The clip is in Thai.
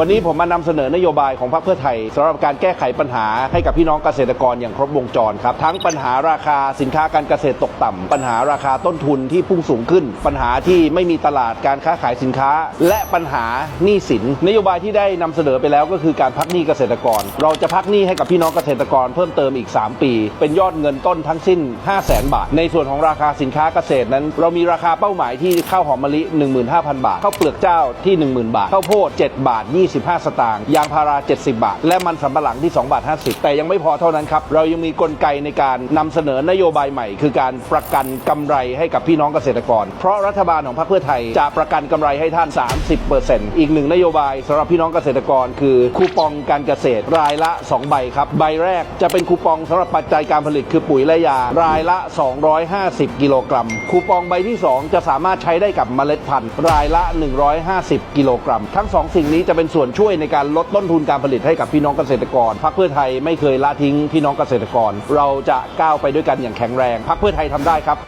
วันนี้ผมมานำเสนอนโยบายของพรรคเพื่อไทยสำหรับการแก้ไขปัญหาให้กับพี่น้องเกษตรกรอย่างครบวงจรครับ ทั้งปัญหาราคาสินค้าการเกษตรตกต่ำปัญหาราคาต้นทุนที่พุ่งสูงขึ้น ปัญหาที่ไม่มีตลาดการค้าขายสินค้า และปัญหาหนี้สิน นโยบายที่ได้นำเสนอไปแล้วก็คือการพักหนี้เกษตรกร เราจะพักหนี้ให้กับพี่น้องเกษตรกรเพิ่มเติมอีก 3 ปี เป็นยอดเงินต้นทั้งสิ้น 5 0 0 0 0 0บาท ในส่วนของราคาสินค้าเกษตรนั้น เรามีราคาเป้าหมายที่ข้าวหอมมะลิ 15,000 บาทข้าวเปลือกเจ้าที่ 10,000 บาทข้าวโพด7บาท25 สตางค์ยางพารา 70 บาท และมันสำปะหลังที่ 2 บาท 50 แต่ยังไม่พอเท่านั้นครับ เรายังมีกลไกในการนำเสนอนโยบายใหม่ คือการประกันกำไรให้กับพี่น้องเกษตรกร เพราะรัฐบาลของพรรคเพื่อไทยจะประกันกำไรให้ท่าน 30%อีกหนึ่งนโยบายสำหรับพี่น้องเกษตรกร คือคูปองการเกษตรรายละ 2 ใบครับใบแรกจะเป็นคูปองสำหรับปัจจัยการผลิตคือปุ๋ยและยารายละ 250 กิโลกรัม คูปองใบที่ 2 จะสามารถใช้ได้กับเมล็ดพันธุ์รายละ 150 กิโลกรัม ทั้งสองสิ่งนี้จะเป็นส่วนช่วยในการลดต้นทุนการผลิตให้กับพี่น้องเกษตรกรพรรคเพื่อไทยไม่เคยละทิ้งพี่น้องเกษตรกร เราจะก้าวไปด้วยกันอย่างแข็งแรงพรรคเพื่อไทยทำได้ครับ